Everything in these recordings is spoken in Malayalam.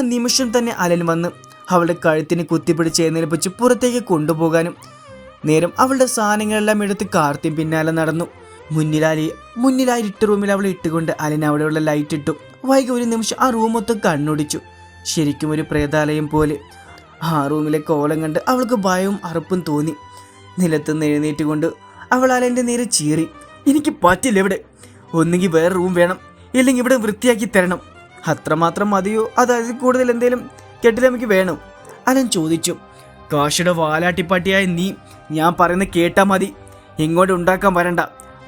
നിമിഷം തന്നെ അലൻ വന്ന് അവളുടെ കഴുത്തിന് കുത്തിപ്പിടിച്ച് എഴുന്നേൽപ്പിച്ച് പുറത്തേക്ക് കൊണ്ടുപോകാനും. നേരം അവളുടെ സാധനങ്ങളെല്ലാം എടുത്ത് കാർത്തി പിന്നാലെ നടന്നു. മുന്നിലാലി മുന്നിലായി ഇട്ട റൂമിൽ അവൾ ഇട്ടുകൊണ്ട് അലൻ അവിടെയുള്ള ലൈറ്റ് ഇട്ടു. വൈകി ഒരു നിമിഷം ആ റൂം മൊത്തം കണ്ണൊടിച്ചു. ശരിക്കും ഒരു പ്രേതാലയം പോലെ. ആ റൂമിലെ കോലം കണ്ട് അവൾക്ക് ഭയവും അറുപ്പും തോന്നി. നിലത്തുനിന്ന് എഴുന്നേറ്റ് കൊണ്ട് അവൾ അലന്റെ നേരെ ചീറി എനിക്ക് പറ്റില്ല ഇവിടെ. ഒന്നുകിൽ വേറെ റൂം വേണം ഇല്ലെങ്കിൽ ഇവിടെ വൃത്തിയാക്കി തരണം. അത്രമാത്രം മതിയോ? അതായത് കൂടുതൽ എന്തേലും കെട്ടിലമ്മയ്ക്ക് വേണം? അലൻ ചോദിച്ചു. കാശിയുടെ വാലാട്ടിപ്പാട്ടിയായ നീ ഞാൻ പറയുന്നത് കേട്ടാ മതി. ഇങ്ങോട്ട് ഉണ്ടാക്കാൻ വരണ്ട.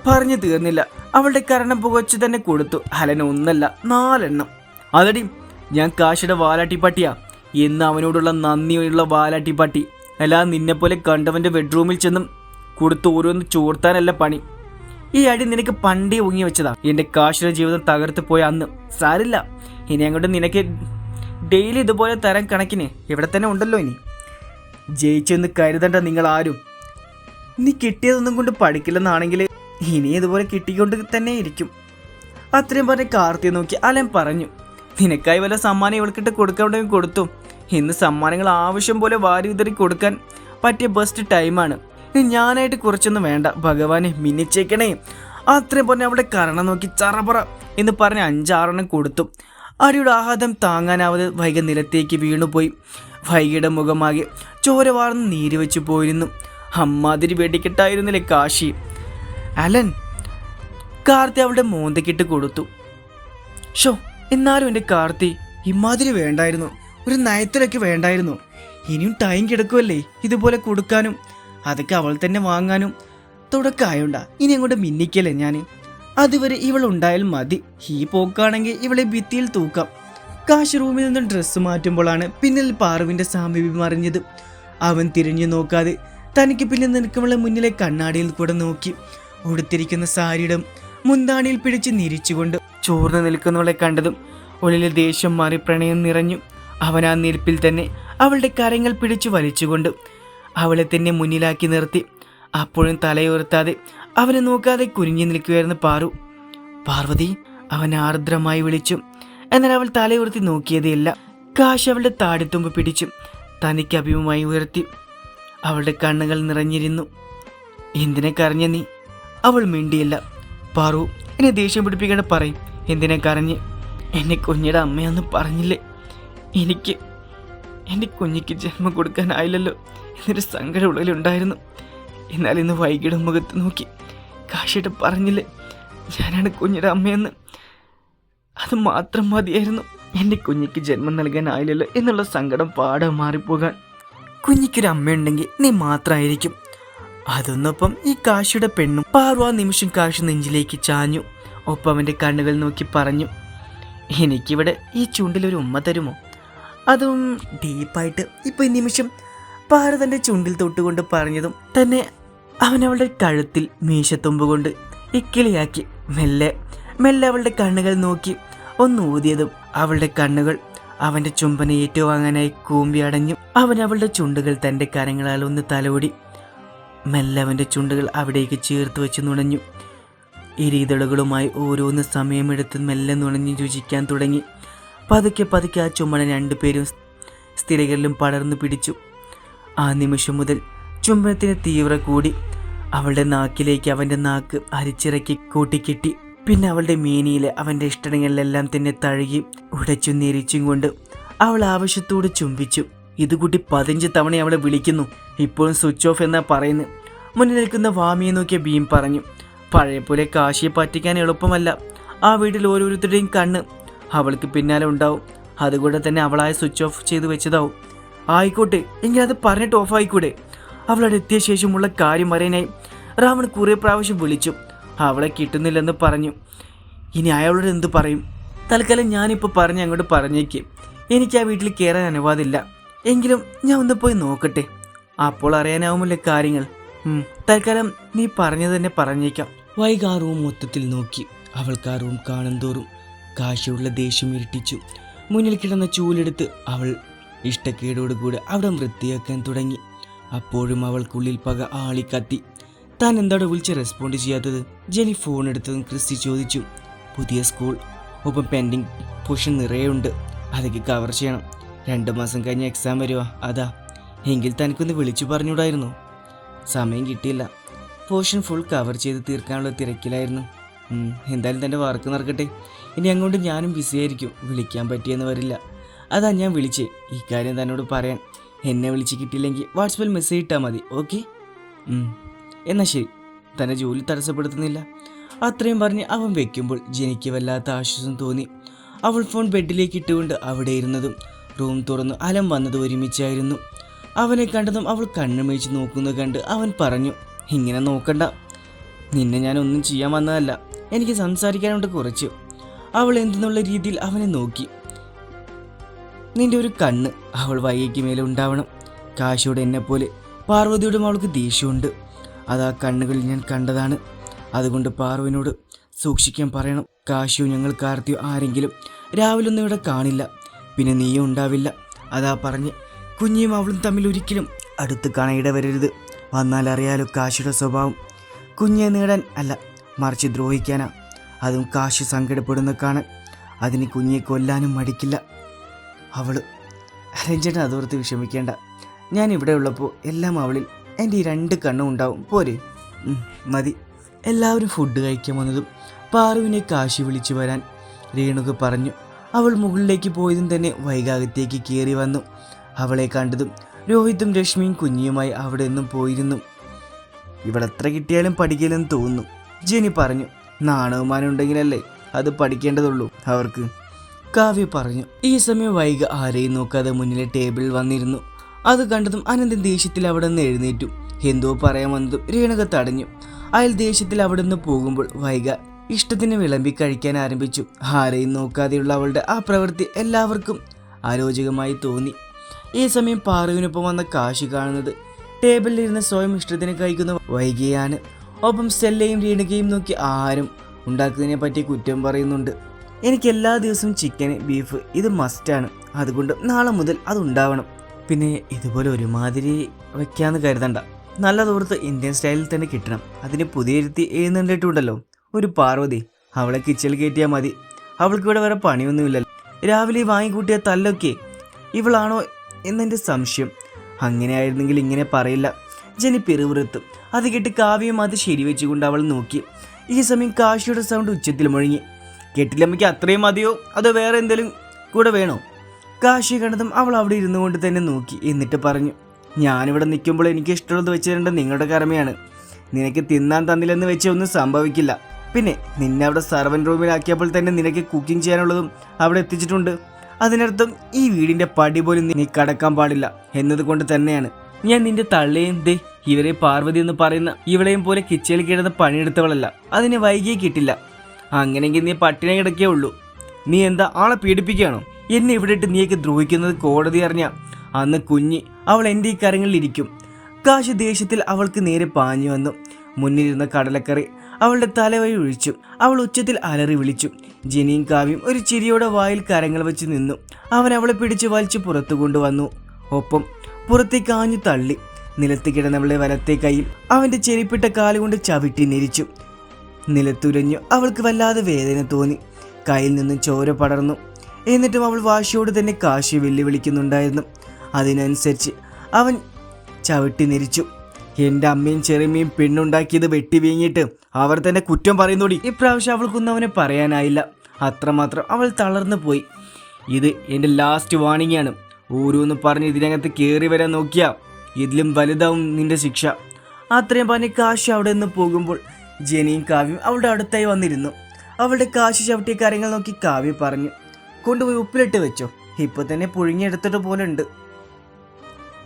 പറഞ്ഞു തീർന്നില്ല. അവളുടെ കരണം പുകച്ചു തന്നെ കൊടുത്തു. അലൻ ഒന്നല്ല നാലെണ്ണം. അതടി ഞാൻ കാശിയുടെ വാലാട്ടിപ്പാട്ടിയാ. എന്ന് അവനോടുള്ള നന്ദിയുള്ള വാലാട്ടിപ്പാട്ടി. അല്ല നിന്നെപ്പോലെ കണ്ടവന്റെ ബെഡ്റൂമിൽ ചെന്നും കൊടുത്ത് ഓരോന്ന് ചോർത്താനല്ല പണി. ഈ അടി നിനക്ക് പണ്ടേ ഉങ്ങി വെച്ചതാ. എന്റെ കാശിയുടെ ജീവിതം തകർത്ത് പോയ അന്ന് സാരില്ല. ഇനി അങ്ങോട്ട് നിനക്ക് ഡെയിലി ഇതുപോലെ തരം കണക്കിന് ഇവിടെ തന്നെ ഉണ്ടല്ലോ ഇനി. ജയിച്ചെന്ന് കരുതണ്ട നിങ്ങൾ ആരും. നീ കിട്ടിയതൊന്നും കൊണ്ട് പഠിക്കില്ലെന്നാണെങ്കിൽ ഇനി ഇതുപോലെ കിട്ടിക്കൊണ്ട് തന്നെ ഇരിക്കും. അത്രയും പറഞ്ഞ് കാർത്തിയെ നോക്കി അലൻ പറഞ്ഞു നിനക്കായി വല്ല സമ്മാനം ഇവൾക്കിട്ട് കൊടുക്കാണ്ടെങ്കിൽ കൊടുത്തു. ഇന്ന് സമ്മാനങ്ങൾ ആവശ്യം പോലെ വാരി ഉതറി കൊടുക്കാൻ പറ്റിയ ബെസ്റ്റ് ടൈമാണ് ഞാനായിട്ട് കുറച്ചൊന്നും വേണ്ട. ഭഗവാനെ മിന്നിച്ചേക്കണേ. അത്രയും പറഞ്ഞ് അവിടെ കരണം നോക്കി ചറപറ. എന്ന് പറഞ്ഞ് അഞ്ചാറെണ്ണം കൊടുത്തു. അടിയുടെ ആഹാദം താങ്ങാനാവാതെ വൈക നിലത്തേക്ക് വീണുപോയി. വൈകിയുടെ മുഖമാകെ ചോര വാർന്ന് നീര് വെച്ചു പോയിരുന്നു. അമ്മാതിരി വെടിക്കെട്ടായിരുന്നില്ലേ കാശി. അലൻ കാർത്തി അവളുടെ മോന്തക്കിട്ട് കൊടുത്തു. ഷോ എന്നാലും എന്റെ കാർത്തി ഇമാതിരി വേണ്ടായിരുന്നു. ഒരു നയത്തിലൊക്കെ വേണ്ടായിരുന്നു. ഇനിയും ടൈം കിടക്കുമല്ലേ ഇതുപോലെ കൊടുക്കാനും അതൊക്കെ അവൾ തന്നെ വാങ്ങാനും തുടക്കമായോണ്ടാ. ഇനി അങ്ങോട്ട് മിന്നിക്കല്ലേ ഞാൻ അതുവരെ ഇവൾ ഉണ്ടായാൽ മതി. ഈ പോക്കാണെങ്കിൽ ഇവളെ ഭിത്തിയിൽ തൂക്കാം. കാശ് റൂമിൽ നിന്നും ഡ്രസ്സ് മാറ്റുമ്പോഴാണ് പിന്നിൽ പാറുവിന്റെ സാമീപ്യം അറിഞ്ഞത്. അവൻ തിരിഞ്ഞു നോക്കാതെ തനിക്ക് പിന്നിൽ നിൽക്കുമ്പോൾ മുന്നിലെ കണ്ണാടിയിൽ കൂടെ നോക്കി. ഉടുത്തിരിക്കുന്ന സാരിയുടെ മുന്താണിയിൽ പിടിച്ച് നിരിച്ചുകൊണ്ട് ചോർന്ന് നിൽക്കുന്നവളെ കണ്ടതും ഉള്ളിലെ ദേഷ്യം മാറി പ്രണയം നിറഞ്ഞു. അവൻ ആ നിൽപ്പിൽ തന്നെ അവളുടെ കരങ്ങൾ പിടിച്ചു വലിച്ചുകൊണ്ട് അവളെ തന്നെ മുന്നിലാക്കി നിർത്തി. അപ്പോഴും തലയുയർത്താതെ അവനെ നോക്കാതെ കുനിഞ്ഞു നിൽക്കുകയായിരുന്നു പാറു. പാർവതി അവൻ ആർദ്രമായി വിളിച്ചു. എന്നാൽ അവൾ തലയുയർത്തി നോക്കിയതേയില്ല. കാശ് അവളുടെ താടിത്തുമ്പ് പിടിച്ചു. തനിക്ക് അഭിമുഖമായി ഉയർത്തി. അവളുടെ കണ്ണുകൾ നിറഞ്ഞിരുന്നു. എന്തിനെ കരഞ്ഞ നീ? അവൾ മിണ്ടിയില്ല. പാറു എന്നെ ദേഷ്യം പിടിപ്പിക്കേണ്ട പറയും. എന്തിനെ കരഞ്ഞ്? എന്നെ കുഞ്ഞിയുടെ അമ്മയൊന്നും പറഞ്ഞില്ലേ? എനിക്ക് എന്റെ കുഞ്ഞിക്ക് ജന്മം കൊടുക്കാനായില്ലല്ലോ എന്നൊരു സങ്കടം ഉള്ളിലുണ്ടായിരുന്നു എന്നാൽ ഇന്ന് വൈകിയുടെ മുഖത്ത് നോക്കി കാശിയിട്ട് പറഞ്ഞില്ലേ ഞാനാണ് കുഞ്ഞിയുടെ അമ്മയെന്ന്. അത് മാത്രം മതിയായിരുന്നു എന്റെ കുഞ്ഞിക്ക് ജന്മം നൽകാനായില്ലല്ലോ എന്നുള്ള സങ്കടം പാടെ മാറിപ്പോകാൻ. കുഞ്ഞിക്കൊരു അമ്മയുണ്ടെങ്കിൽ നീ മാത്രമായിരിക്കും അതൊന്നൊപ്പം ഈ കാശിയുടെ പെണ്ണും പാർവ നിമിഷം കാശി നെഞ്ചിലേക്ക് ചാഞ്ഞു. ഒപ്പം അവന്റെ കണ്ണുകൾ നോക്കി പറഞ്ഞു എനിക്കിവിടെ ഈ ചുണ്ടിലൊരു ഉമ്മ തരുമോ? അതും ഡീപ്പായിട്ട് ഇപ്പൊ ഈ നിമിഷം പാറ തന്റെ ചുണ്ടിൽ തൊട്ടുകൊണ്ട് പറഞ്ഞതും തന്നെ അവൻ അവളുടെ കഴുത്തിൽ മീശത്തുമ്പ് കൊണ്ട് ഇക്കിളിയാക്കി മെല്ലെ മെല്ലെ അവളുടെ കണ്ണുകൾ നോക്കി ഒന്ന് ഊതിയതും അവളുടെ കണ്ണുകൾ അവന്റെ ചുംബന ഏറ്റുവാങ്ങാനായി കൂമ്പി അടഞ്ഞു അവൻ അവളുടെ ചുണ്ടുകൾ തന്റെ കരങ്ങളാൽ ഒന്ന് തലോടി മെല്ലെ അവന്റെ ചുണ്ടുകൾ അവിടേക്ക് ചേർത്ത് വെച്ച് നുണഞ്ഞു. ഇരീതളുകളുമായി ഓരോന്ന് സമയമെടുത്ത് മെല്ലെ നുണഞ്ഞ് രുചിക്കാൻ തുടങ്ങി. പതുക്കെ പതുക്കെ ആ ചുമണ രണ്ടുപേരും സ്ഥിരകളിലും പടർന്നു പിടിച്ചു. ആ നിമിഷം മുതൽ ചുംബനത്തിന് തീവ്ര കൂടി. അവളുടെ നാക്കിലേക്ക് അവന്റെ നാക്ക് അരിച്ചിറക്കി കൂട്ടിക്കിട്ടി. പിന്നെ അവളുടെ മീനിയിലെ അവന്റെ ഇഷ്ടങ്ങളിലെല്ലാം തന്നെ തഴുകി ഉടച്ചു നെരിച്ചും കൊണ്ട് അവൾ ആവശ്യത്തോട് ചുംബിച്ചു. ഇത് കൂട്ടി പതിനഞ്ച് തവണ അവളെ വിളിക്കുന്നു. ഇപ്പോഴും സ്വിച്ച് ഓഫ് എന്നാ പറയുന്നു. മുന്നിൽ നിൽക്കുന്ന വാമിയെ നോക്കിയ ഭീം പറഞ്ഞു. പഴയ പോലെ കാശിയെ പറ്റിക്കാൻ എളുപ്പമല്ല. ആ വീട്ടിൽ ഓരോരുത്തരുടെയും കണ്ണ് അവൾക്ക് പിന്നാലെ ഉണ്ടാവും. അതുകൊണ്ട് തന്നെ അവളായ സ്വിച്ച് ഓഫ് ചെയ്ത് വെച്ചതാവും. ആയിക്കോട്ടെ എങ്കിൽ അത് പറഞ്ഞിട്ട് ഓഫ് ആയിക്കൂടെ? അവളവിടെ എത്തിയ ശേഷമുള്ള കാര്യം അറിയാനായി റാവൺ കുറേ പ്രാവശ്യം വിളിച്ചു. അവളെ കിട്ടുന്നില്ലെന്ന് പറഞ്ഞു. ഇനി അയാളോട് എന്ത് പറയും? തൽക്കാലം ഞാനിപ്പോൾ പറഞ്ഞ് അങ്ങോട്ട് പറഞ്ഞേക്ക്. എനിക്ക് ആ വീട്ടിൽ കയറാൻ അനുവാദമില്ല. എങ്കിലും ഞാൻ ഒന്ന് പോയി നോക്കട്ടെ. അപ്പോൾ അറിയാനാവുമല്ലേ കാര്യങ്ങൾ. തൽക്കാലം നീ പറഞ്ഞത് തന്നെ പറഞ്ഞേക്കാം. വൈകാറും മൊത്തത്തിൽ നോക്കി. അവൾക്ക് ആ റൂം കാണും തോറും കാശിയുള്ള ദേഷ്യം ഇരട്ടിച്ചു. മുന്നിൽ കിടന്ന ചൂലെടുത്ത് അവൾ ഇഷ്ടക്കേടോടുകൂടി അവിടെ വൃത്തിയാക്കാൻ തുടങ്ങി. അപ്പോഴും അവൾക്കുള്ളിൽ പക ആളിക്കത്തി. താൻ എന്താണ് വിളിച്ച് റെസ്പോണ്ട് ചെയ്യാത്തത്? ജെനി ഫോൺ എടുത്തതും ക്രിസ്റ്റി ചോദിച്ചു. പുതിയ സ്കൂൾ ഒപ്പം പെൻഡിങ് പൊഷൻ നിറയുണ്ട്. അതൊക്കെ കവർ ചെയ്യണം. രണ്ട് മാസം കഴിഞ്ഞ് എക്സാം വരുവാ. അതാ. എങ്കിൽ തനിക്കൊന്ന് വിളിച്ചു പറഞ്ഞൂടായിരുന്നു സമയം കിട്ടിയില്ല. പോർഷൻ ഫുൾ കവർ ചെയ്ത് തീർക്കാനുള്ള തിരക്കിലായിരുന്നു. എന്തായാലും തന്റെ വർക്ക് നടക്കട്ടെ. ഇനി അങ്ങോട്ട് ഞാനും ബിസി ആയിരിക്കും. വിളിക്കാൻ പറ്റിയെന്ന് വരില്ല അതാ ഞാൻ വിളിച്ച്. ഈ കാര്യം തന്നോട് പറയാൻ. എന്നെ വിളിച്ച് കിട്ടിയില്ലെങ്കിൽ വാട്സപ്പിൽ മെസ്സേജ് ഇട്ടാൽ മതി ഓക്കെ എന്നാൽ ശരി. തന്റെ ജോലി തടസ്സപ്പെടുത്തുന്നില്ല. അത്രയും പറഞ്ഞ് അവൻ വെക്കുമ്പോൾ ജനിക്ക് വല്ലാത്ത ആശ്വാസം തോന്നി. അവൾ ഫോൺ ബെഡിലേക്ക് ഇട്ടുകൊണ്ട് അവിടെ ഇരുന്നതും റൂം തുറന്ന് അലം വന്നത് ഒരുമിച്ചായിരുന്നു. അവനെ കണ്ടതും അവൾ കണ്ണുമേച്ച് നോക്കുന്നത് കണ്ട് അവൻ പറഞ്ഞു ഇങ്ങനെ നോക്കണ്ട. നിന്നെ ഞാൻ ഒന്നും ചെയ്യാൻ വന്നതല്ല. എനിക്ക് സംസാരിക്കാനുണ്ട് കുറച്ച്. അവൾ എന്തെന്നുള്ള രീതിയിൽ അവനെ നോക്കി. നിന്റെ ഒരു കണ്ണ് അവൾ വൈകിക്ക് മേലെ ഉണ്ടാവണം. കാശിയോട് പോലെ പാർവതിയോടും അവൾക്ക് ദേഷ്യമുണ്ട്. അത് ആ കണ്ണുകളിൽ ഞാൻ കണ്ടതാണ്. അതുകൊണ്ട് പാർവനോട് സൂക്ഷിക്കാൻ പറയണം. കാശിയോ ഞങ്ങൾ കാർത്തിയോ ആരെങ്കിലും രാവിലെ ഒന്നും ഇവിടെ കാണില്ല. പിന്നെ നീയും ഉണ്ടാവില്ല. അതാ പറഞ്ഞ് കുഞ്ഞിയും അവളും തമ്മിൽ ഒരിക്കലും അടുത്ത് കാണയിട വരരുത് വന്നാൽ അറിയാലോ കാശിയുടെ സ്വഭാവം. കുഞ്ഞെ നേടാൻ അല്ല മറിച്ച് ദ്രോഹിക്കാനാ. അതും കാശ് സങ്കടപ്പെടുന്ന കാണാൻ അതിന് കുഞ്ഞിയെ കൊല്ലാനും മടിക്കില്ല. അവൾ രഞ്ജന അതോർത്ത് വിഷമിക്കേണ്ട. ഞാൻ ഇവിടെ ഉള്ളപ്പോൾ എല്ലാം അവളിൽ എന്റെ ഈ രണ്ട് കണ്ണും ഉണ്ടാവും. പോരെ. മതി. എല്ലാവരും ഫുഡ് കഴിക്കാൻ വന്നതും പാറുവിനെ കാശി വിളിച്ചു വരാൻ രേണുക പറഞ്ഞു. അവൾ മുകളിലേക്ക് പോയതും തന്നെ വൈകാകത്തേക്ക് കയറി വന്നു. അവളെ കണ്ടതും രോഹിത്തും രശ്മിയും കുഞ്ഞിയുമായി അവിടെ നിന്നും പോയിരുന്നു. ഇവളെത്ര കിട്ടിയാലും പഠിക്കില്ലെന്ന് തോന്നുന്നു. ജെനി പറഞ്ഞു നാണവമാനം ഉണ്ടെങ്കിലല്ലേ അത് പഠിക്കേണ്ടതുള്ളൂ. അവർക്ക് കാവ്യ പറഞ്ഞു ഈ സമയം വൈക ആരെയും നോക്കാതെ മുന്നിലെ ടേബിളിൽ വന്നിരുന്നു. അത് കണ്ടതും അനന്തൻ ദേഷ്യത്തിൽ അവിടെ നിന്ന് എഴുന്നേറ്റു. എന്തോ പറയാൻ വന്നതും രേണുക തടഞ്ഞു. അയാൾ ദേഷ്യത്തിൽ അവിടെ നിന്ന് പോകുമ്പോൾ വൈക ഇഷ്ടത്തിന് വിളമ്പി കഴിക്കാൻ ആരംഭിച്ചു. ആരെയും നോക്കാതെയുള്ള അവളുടെ ആ പ്രവൃത്തി എല്ലാവർക്കും അരോചകമായി തോന്നി. ഈ സമയം പാറുവിനൊപ്പം വന്ന കാശി കാണുന്നത് ടേബിളിലിരുന്ന് സ്വയം ഇഷ്ടത്തിന് കഴിക്കുന്ന വൈകിയാണ്. ഒപ്പം സ്റ്റെല്ലയും രീണുകയും നോക്കി ആരും ഉണ്ടാക്കുന്നതിനെ പറ്റി കുറ്റം പറയുന്നുണ്ട്. എനിക്ക് എല്ലാ ദിവസവും ചിക്കൻ ബീഫ് ഇത് മസ്റ്റാണ് അതുകൊണ്ട് നാളെ മുതൽ അത് ഉണ്ടാവണം. പിന്നെ ഇതുപോലെ ഒരുമാതിരി വെക്കാന്ന് കരുതണ്ട. നല്ല തോർത്ത് ഇന്ത്യൻ സ്റ്റൈലിൽ തന്നെ കിട്ടണം. അതിന് പുതിയ ഇരുത്തി എഴുന്നേണ്ടിട്ടുണ്ടല്ലോ ഒരു പാർവതി അവളെ കിച്ചണിൽ കയറ്റിയാൽ മതി. അവൾക്ക് ഇവിടെ വേറെ പണിയൊന്നുമില്ലല്ലോ. രാവിലെ വാങ്ങിക്കൂട്ടിയ തല്ലൊക്കെ ഇവളാണോ എന്നെന്റെ സംശയം. അങ്ങനെയായിരുന്നെങ്കിൽ ഇങ്ങനെ പറയില്ല. ജനി അത് കേട്ട് കാവ്യം അത് ശരിവെച്ചുകൊണ്ട് അവൾ നോക്കി. ഈ സമയം കാശിയുടെ സൗണ്ട് ഉച്ചത്തിൽ മുഴങ്ങി. കെട്ടിലമ്മയ്ക്ക് അത്രയും മതിയോ? അതോ വേറെ എന്തെങ്കിലും കൂടെ വേണോ? കാശി കണ്ടതും അവൾ അവിടെ ഇരുന്നു കൊണ്ട് തന്നെ നോക്കി എന്നിട്ട് പറഞ്ഞു ഞാനിവിടെ നിൽക്കുമ്പോൾ എനിക്ക് ഇഷ്ടമുള്ളത് വെച്ച് തരേണ്ടത് നിങ്ങളുടെ കർമ്മയാണ് നിനക്ക് തിന്നാൻ തന്നില്ലെന്ന് വെച്ച് ഒന്നും സംഭവിക്കില്ല. പിന്നെ നിന്നെ അവിടെ സർവൻ റൂമിലാക്കിയപ്പോൾ തന്നെ നിനക്ക് കുക്കിംഗ് ചെയ്യാനുള്ളതും അവിടെ എത്തിച്ചിട്ടുണ്ട്. അതിനർത്ഥം ഈ വീടിന്റെ പടി പോലും നീ കടക്കാൻ പാടില്ല. എന്നതുകൊണ്ട് തന്നെയാണ്. ഞാൻ നിന്റെ തള്ളയും ദേ ഇവരെ പാർവതി എന്ന് പറയുന്ന ഇവളെയും പോലെ കിച്ചയിൽ കിടന്ന് പണിയെടുത്തവളല്ല. അതിനെ വൈകിയേ കിട്ടില്ല. അങ്ങനെയെങ്കിൽ നീ പട്ടിണി കിടക്കേ ഉള്ളൂ. നീ എന്താ ആളെ പീഡിപ്പിക്കുകയാണോ? എന്നെ ഇവിടെ ഇട്ട് നീയൊക്കെ ദ്രോഹിക്കുന്നത് കോടതി അറിഞ്ഞ അന്ന് കുഞ്ഞി അവൾ എന്റെ ഈ കരങ്ങളിൽ ഇരിക്കും. കാശ് ദേഷ്യത്തിൽ അവൾക്ക് നേരെ പാഞ്ഞു വന്നു. മുന്നിലിരുന്ന കടലക്കറി അവളുടെ തലവഴി ഒഴിച്ചു. അവൾ ഉച്ചത്തിൽ അലറി വിളിച്ചു. ജനിയും കാവ്യം ഒരു ചിരിയോടെ വായിൽ കരങ്ങൾ വെച്ച് നിന്നു. അവൻ അവളെ പിടിച്ചു വലിച്ചു പുറത്തു കൊണ്ടുവന്നു. ഒപ്പം പുറത്തേക്ക് ആഞ്ഞു തള്ളി. നിലത്ത് കിടന്നവളെ വലത്തെ കൈയിൽ അവന്റെ ചെരിപ്പിട്ട കാലുകൊണ്ട് ചവിട്ടി നിരിച്ചു നിലത്തുരഞ്ഞു അവൾക്ക് വല്ലാതെ വേദന തോന്നി. കയ്യിൽ നിന്നും ചോര പടർന്നു. എന്നിട്ടും അവൾ വാശിയോട് തന്നെ കാശി വെല്ലുവിളിക്കുന്നുണ്ടായിരുന്നു. അതിനനുസരിച്ച് അവൻ ചവിട്ടി നിരിച്ചു എന്റെ അമ്മയും ചെറുമയും പെണ്ണുണ്ടാക്കിയത് വെട്ടി വീങ്ങിയിട്ട് അവർ തന്നെ കുറ്റം പറയുന്നോടി. ഇപ്രാവശ്യം അവൾക്കൊന്നും അവനെ പറയാനായില്ല. അത്രമാത്രം അവൾ തളർന്നു പോയി. ഇത് എന്റെ ലാസ്റ്റ് വാണിംഗ് ആണ്. ഓരോന്ന് പറഞ്ഞ് ഇതിനകത്ത് കയറി വരാൻ നോക്കിയാ ഇതിലും വലുതാവും നിന്റെ ശിക്ഷ. അത്രയും പറഞ്ഞ് കാശ് അവിടെ നിന്ന് പോകുമ്പോൾ ജനിയും കാവ്യം അവളുടെ അടുത്തായി വന്നിരുന്നു. അവളുടെ കാശ് ചവിട്ടിയ കാര്യങ്ങൾ നോക്കി കാവ്യ പറഞ്ഞു കൊണ്ടുപോയി ഉപ്പിലിട്ട് വെച്ചോ. ഇപ്പൊ തന്നെ പുഴുങ്ങിയെടുത്തിട്ട് പോലെ ഉണ്ട്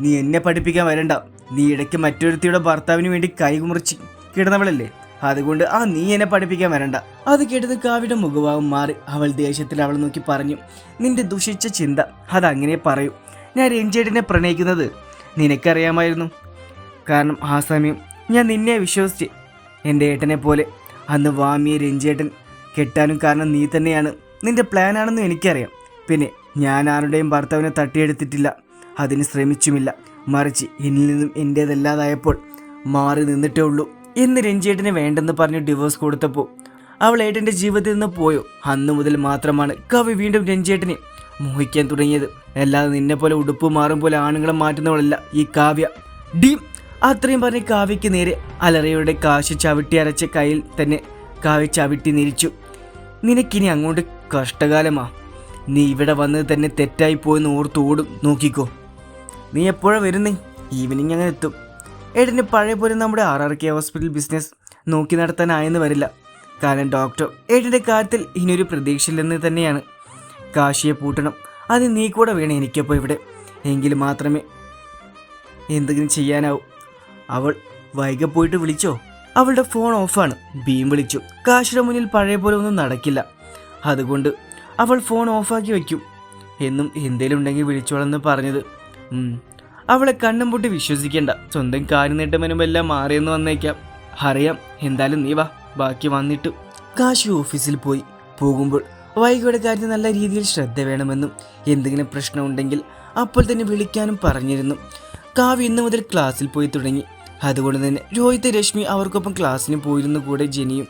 നീ എന്നെ പഠിപ്പിക്കാൻ വരണ്ട. നീ ഇടയ്ക്ക് മറ്റൊരുത്തിയുടെ ഭർത്താവിന് വേണ്ടി കൈകുമുറിച്ച് കിടന്നവളല്ലേ? അതുകൊണ്ട് ആ നീ എന്നെ പഠിപ്പിക്കാൻ വരണ്ട. അത് കേട്ടത് കാവ്യയുടെ മുഖഭാവം മാറി. അവൾ ദേഷ്യത്തിൽ അവൾ നോക്കി പറഞ്ഞു നിന്റെ ദുഷിച്ച ചിന്ത അതങ്ങനെ പറയൂ. ഞാൻ രഞ്ജേട്ടിനെ പ്രണയിക്കുന്നത് നിനക്കറിയാമായിരുന്നു. കാരണം ആ സമയം ഞാൻ നിന്നെ വിശ്വസിച്ച് എന്റെ ഏട്ടനെ പോലെ അന്ന് വാമിയെ രഞ്ജേട്ടൻ കെട്ടാനും കാരണം നീ തന്നെയാണ്. നിന്റെ പ്ലാനാണെന്ന് എനിക്കറിയാം. പിന്നെ ഞാൻ ആരുടെയും ഭർത്താവിനെ തട്ടിയെടുത്തിട്ടില്ല. അതിന് ശ്രമിച്ചുമില്ല. മറിച്ച് എന്നിൽ നിന്നും എന്റേതല്ലാതായപ്പോൾ മാറി നിന്നിട്ടേ ഉള്ളൂ. എന്ന് രഞ്ജിയേട്ടന് വേണ്ടെന്ന് പറഞ്ഞ് ഡിവോഴ്സ് കൊടുത്തപ്പോൾ അവൾ ഏട്ടന്റെ ജീവിതത്തിൽ നിന്ന് പോയോ? അന്നു മുതൽ മാത്രമാണ് കവി വീണ്ടും രഞ്ജേട്ടനെ മോഹിക്കാൻ തുടങ്ങിയത്. അല്ലാതെ നിന്നെ പോലെ ഉടുപ്പ് മാറും പോലെ ആണുങ്ങളെ മാറ്റുന്നവളല്ല ഈ കാവ്യ. ഡി അത്രയും പറഞ്ഞ് കാവ്യയ്ക്ക് നേരെ അലറയുടെ കാശ് ചവിട്ടി അരച്ച കയ്യിൽ തന്നെ കാവ്യ ചവിട്ടി നിരിച്ചു. നിനക്കിനി അങ്ങോട്ട് കഷ്ടകാലമാ. നീ ഇവിടെ വന്നത് തന്നെ തെറ്റായി പോയെന്ന് ഓർത്തോടും നോക്കിക്കോ. നീ എപ്പോഴാണ് വരുന്നേ? ഈവനിങ് അങ്ങനെ എത്തും. ഏട്ടന് പഴയ പോലെ നമ്മുടെ R R K hospital business നോക്കി നടത്താനായെന്ന് വരില്ല. കാരണം ഡോക്ടർ ഏട്ടന്റെ കാര്യത്തിൽ ഇനിയൊരു പ്രതീക്ഷയില്ലെന്ന് തന്നെയാണ്. കാശിയെ പൂട്ടണം. അത് നീ കൂടെ വേണം എനിക്കപ്പോൾ ഇവിടെ. എങ്കിൽ മാത്രമേ എന്തെങ്കിലും ചെയ്യാനാവൂ. അവൾ വൈകി പോയിട്ട് വിളിച്ചോ? അവളുടെ ഫോൺ ഓഫാണ്. ഭീം വിളിച്ചു. കാശിയുടെ മുന്നിൽ പഴയ പോലെ ഒന്നും നടക്കില്ല. അതുകൊണ്ട് അവൾ ഫോൺ ഓഫാക്കി വയ്ക്കും. എന്നും എന്തേലും ഉണ്ടെങ്കിൽ വിളിച്ചോളെന്ന് പറഞ്ഞത്. അവളെ കണ്ണും പൊട്ടി വിശ്വസിക്കേണ്ട. സ്വന്തം കാര്യം നീട്ടുമ്പോൾ എല്ലാം മാറിയെന്ന് വന്നേക്കാം. അറിയാം എന്തായാലും നീ വാ. ബാക്കി വന്നിട്ട്. കാശി ഓഫീസിൽ പോയി. പോകുമ്പോൾ വൈകിയുടെ കാര്യത്തിൽ നല്ല രീതിയിൽ ശ്രദ്ധ വേണമെന്നും എന്തെങ്കിലും പ്രശ്നമുണ്ടെങ്കിൽ അപ്പോൾ തന്നെ വിളിക്കാനും പറഞ്ഞിരുന്നു. കാവ്യ ഇന്ന് മുതൽ ക്ലാസ്സിൽ പോയി തുടങ്ങി. അതുകൊണ്ട് തന്നെ രോഹിത് രശ്മി അവർക്കൊപ്പം ക്ലാസ്സിന് പോയിരുന്നു കൂടെ ജനിയും.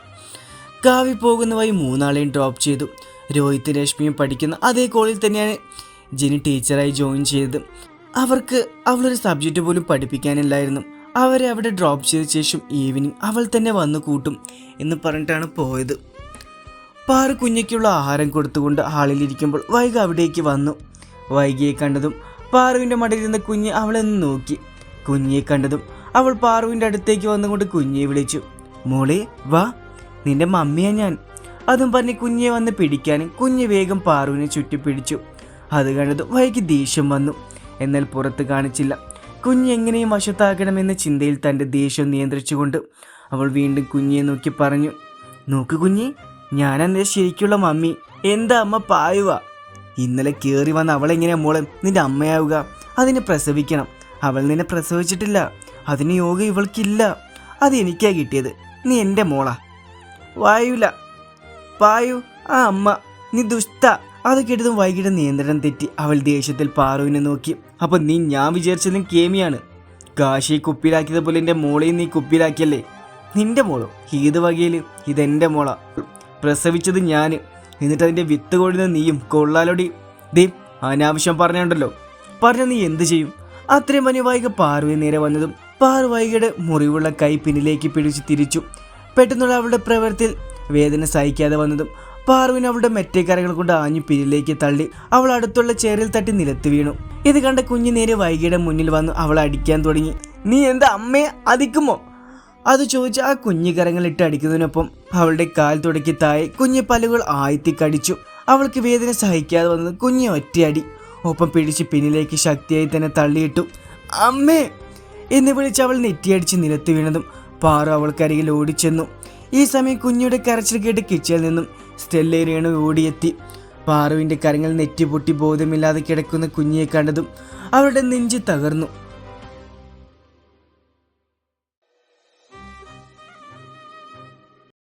കാവ്യ പോകുന്ന വഴി മൂന്നാളെയും ഡ്രോപ്പ് ചെയ്തു. രോഹിത് രശ്മിയും പഠിക്കുന്ന അതേ കോളിൽ തന്നെയാണ് ജെനി ടീച്ചറായി ജോയിൻ ചെയ്തത്. അവർക്ക് അവളൊരു സബ്ജക്റ്റ് പോലും പഠിപ്പിക്കാനില്ലായിരുന്നു. അവരെ അവിടെ ഡ്രോപ്പ് ചെയ്ത ശേഷം ഈവനിങ് അവൾ തന്നെ വന്ന് കൂട്ടും എന്ന് പറഞ്ഞിട്ടാണ് പോയത്. പാറ കുഞ്ഞയ്ക്കുള്ള ആഹാരം കൊടുത്തുകൊണ്ട് ഹാളിലിരിക്കുമ്പോൾ വൈഗ അവിടേക്ക് വന്നു. വൈകിയെ കണ്ടതും പാറുവിന്റെ മടിയിലിരുന്ന കുഞ്ഞ് അവളെ നോക്കി. കുഞ്ഞിയെ കണ്ടതും അവൾ പാറുവിന്റെ അടുത്തേക്ക് വന്നുകൊണ്ട് കുഞ്ഞിയെ വിളിച്ചു. മോളെ വാ. നിന്റെ മമ്മിയാ ഞാൻ. അതും പറഞ്ഞ് കുഞ്ഞിയെ വന്ന് പിടിക്കാനും കുഞ്ഞ് വേഗം പാറുവിനെ ചുറ്റിപ്പിടിച്ചു. അത് കണ്ടതും വൈകി ദേഷ്യം വന്നു. എന്നാൽ പുറത്ത് കാണിച്ചില്ല. കുഞ്ഞ് എങ്ങനെയും വശത്താകണമെന്ന ചിന്തയിൽ തന്റെ ദേഷ്യം നിയന്ത്രിച്ചുകൊണ്ട് അവൾ വീണ്ടും കുഞ്ഞിയെ നോക്കി പറഞ്ഞു നോക്ക് കുഞ്ഞി ഞാനെന്നെ ശരിക്കുള്ള മമ്മി. എന്താ അമ്മ പായുക? ഇന്നലെ കയറി വന്ന അവളെങ്ങനെയാ മോളെ? നിന്റെ അമ്മയാവുക. അതിനെ പ്രസവിക്കണം. അവൾ നിന്നെ പ്രസവിച്ചിട്ടില്ല. അതിന് യോഗ ഇവൾക്കില്ല. അത് എനിക്കാ കിട്ടിയത്. നീ എന്റെ മോളാ. വായുല. പായു ആ അമ്മ. നീ ദുഷ്ട. അത് കേട്ടതും വൈകിട്ട് നിയന്ത്രണം തെറ്റി അവൾ ദേഷ്യത്തിൽ പാറുവിനെ നോക്കി. അപ്പൊ നീ ഞാൻ വിചാരിച്ചതും കേമിയാണ്. കാശി കുപ്പിയിലാക്കിയത് പോലെ എന്റെ മോളെയും നീ കുപ്പിയിലാക്കിയല്ലേ? നിന്റെ മോളോ? ഏത് വകയിൽ ഇതെന്റെ മോളാ. പ്രസവിച്ചത് ഞാൻ എന്നിട്ട് അതിന്റെ വിത്ത് കൊഴുന്ന നീയും. കൊള്ളാലോടി. ദേ അനാവശ്യം പറഞ്ഞുണ്ടല്ലോ. പറഞ്ഞ നീ എന്ത് ചെയ്യും? അത്രയും മനു വൈകി പാറുവിന് നേരെ വന്നതും പാറു വൈകിയുടെ മുറിവുള്ള കൈ പിന്നിലേക്ക് പിടിച്ച് തിരിച്ചു. പെട്ടെന്നുള്ള അവളുടെ പ്രവൃത്തിയിൽ വേദന സഹിക്കാതെ വന്നതും പാറുവിന് അവളുടെ മെറ്റേക്കരകൾ കൊണ്ട് ആഞ്ഞു പിന്നിലേക്ക് തള്ളി അവൾ അടുത്തുള്ള ചേറിൽ തട്ടി നിലത്ത് വീണു. ഇത് കണ്ട കുഞ്ഞു നേരെ വൈകിയുടെ മുന്നിൽ വന്ന് അവൾ അടിക്കാൻ തുടങ്ങി. നീ എന്താ അമ്മയെ അധിക്കുമോ അത് ചോദിച്ച് ആ കുഞ്ഞു കരങ്ങൾ ഇട്ട് അടിക്കുന്നതിനൊപ്പം അവളുടെ കാൽ തുടക്കി തായി കുഞ്ഞു പല്ലുകൾ ആയത്തി കടിച്ചു. അവൾക്ക് വേദന സഹിക്കാതെ വന്നത് കുഞ്ഞു ഒറ്റയടി. ഒപ്പം പിടിച്ച് പിന്നിലേക്ക് ശക്തിയായി തന്നെ തള്ളിയിട്ടു അമ്മേ! എന്ന് വിളിച്ച് അവൾ നെറ്റിയടിച്ച് നിലത്ത് വീണതും പാറു അവൾക്കരികിൽ ഓടിച്ചെന്നു. ഈ സമയം കുഞ്ഞിയുടെ കരച്ചിൽ കേട്ട് കിച്ചയിൽ നിന്നും സ്റ്റെല്ല ഓടിയെത്തി. പാറുവിന്റെ കരങ്ങൾ നെറ്റിപൊട്ടി ബോധമില്ലാതെ കിടക്കുന്ന കുഞ്ഞിയെ കണ്ടതും അവരുടെ നെഞ്ച് തകർന്നു.